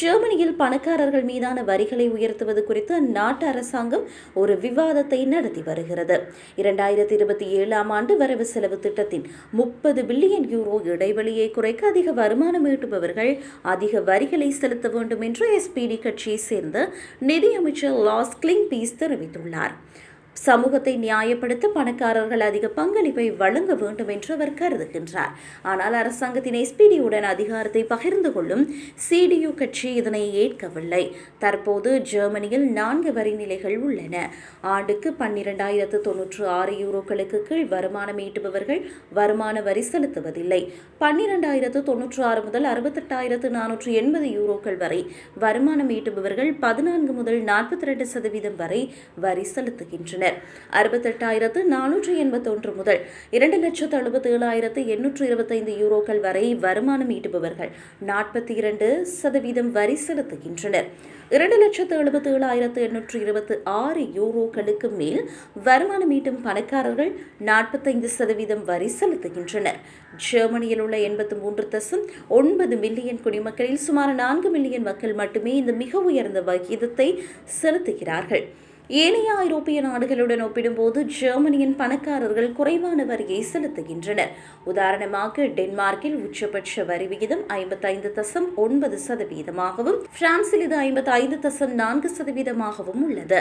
ஜெர்மனியில் பணக்காரர்கள் மீதான வரிகளை உயர்த்துவது குறித்து அந்நாட்டு அரசாங்கம் ஒரு விவாதத்தை நடத்தி வருகிறது. இரண்டாயிரத்தி இருபத்தி ஏழாம் ஆண்டு வரவு செலவு திட்டத்தின் முப்பது பில்லியன் யூரோ இடைவெளியை குறைக்க அதிக வருமானம் ஈட்டுபவர்கள் அதிக வரிகளை செலுத்த வேண்டும் என்று எஸ்பிடி கட்சியை சேர்ந்த நிதியமைச்சர் லாஸ் கிளிங் பீஸ் தெரிவித்துள்ளார். சமூகத்தை நியாயப்படுத்த பணக்காரர்கள் அதிக பங்களிப்பை வழங்க வேண்டும் என்று அவர் கருதுகின்றார். ஆனால் அரசாங்கத்தின் எஸ்பிடியுடன் அதிகாரத்தை பகிர்ந்து கொள்ளும் சிடியு கட்சி இதனை ஏற்கவில்லை. தற்போது ஜெர்மனியில் நான்கு வரி நிலைகள் உள்ளன. ஆண்டுக்கு பன்னிரெண்டாயிரத்து தொன்னூற்று ஆறு யூரோக்களுக்கு கீழ் வருமானம் ஈட்டுபவர்கள் வருமான வரி செலுத்துவதில்லை. பன்னிரெண்டாயிரத்து தொன்னூற்று ஆறு முதல் அறுபத்தெட்டாயிரத்து நானூற்று எண்பது யூரோக்கள் வரை வருமானம் ஈட்டுபவர்கள் பதினான்கு முதல் நாற்பத்தி ரெண்டு சதவீதம் வரை வரி செலுத்துகின்றனர். அறுபத்தெட்டாயிரத்து நானூற்று எண்பத்தொன்று முதல் இரண்டு லட்சத்து அறுபத்தி ஏழாயிரத்து எண்ணூற்று இருபத்தைந்து யூரோக்கள் வரை வருமானம் ஈட்டுபவர்கள் நாற்பத்தி இரண்டு சதவீதம் வரி செலுத்துகின்றனர். இரண்டு லட்சத்து எழுபத்தி ஏழாயிரத்து எண்ணூற்று இருபத்தி ஆறு யூரோக்களுக்கு மேல் வருமானம் ஈட்டும் பணக்காரர்கள் நாற்பத்தைந்து சதவீதம் வரி செலுத்துகின்றனர். ஜெர்மனியில் உள்ள எண்பத்தி மூன்று தசம் ஒன்பது மில்லியன் குடிமக்களில் சுமார் நான்கு மில்லியன் மக்கள் மட்டுமே இந்த மிக உயர்ந்த விகிதத்தை செலுத்துகிறார்கள். ஏனைய ஐரோப்பிய நாடுகளுடன் ஒப்பிடும்போது ஜெர்மனியின் பணக்காரர்கள் குறைவான வரியை செலுத்துகின்றனர். உதாரணமாக டென்மார்க்கில் உச்சபட்ச வரி விகிதம் ஐம்பத்தைந்து தசம் ஒன்பது சதவீதமாகவும் பிரான்சில் இது ஐம்பத்தி ஐந்து தசம் நான்கு சதவீதமாகவும் உள்ளது.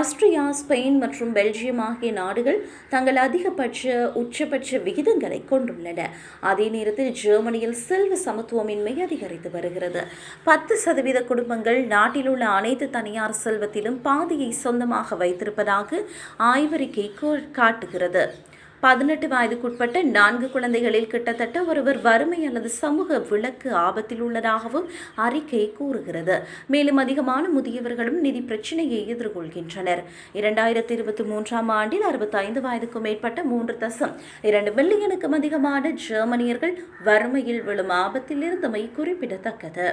ஆஸ்திரியா ஸ்பெயின் மற்றும் பெல்ஜியம் ஆகிய நாடுகள் தங்கள் அதிகபட்ச உச்சபட்ச விகிதங்களை கொண்டுள்ளன. அதே நேரத்தில் ஜெர்மனியில் செல்வ சமத்துவமின்மை அதிகரித்து வருகிறது. பத்து சதவீத குடும்பங்கள் நாட்டில் உள்ள அனைத்து தனியார் செல்வத்திலும் பாதியை சொந்தமாக வைத்திருப்பதாக ஆய்வறிக்கை காட்டுகிறது. பதினெட்டு வயதுக்குட்பட்ட நான்கு குழந்தைகளில் கிட்டத்தட்ட ஒருவர் வறுமை அல்லது சமூக விளக்கு ஆபத்தில் உள்ளதாகவும் அறிக்கை கூறுகிறது. மேலும் அதிகமான முதியவர்களும் நிதி பிரச்சினையை எதிர்கொள்கின்றனர். இரண்டாயிரத்தி இருபத்தி மூன்றாம் ஆண்டில் அறுபத்தைந்து வயதுக்கும் மேற்பட்ட மூன்று தசம் இரண்டு மில்லியனுக்கும் அதிகமான ஜெர்மனியர்கள் வறுமையில் விழும் ஆபத்தில் இருந்தமை குறிப்பிடத்தக்கது.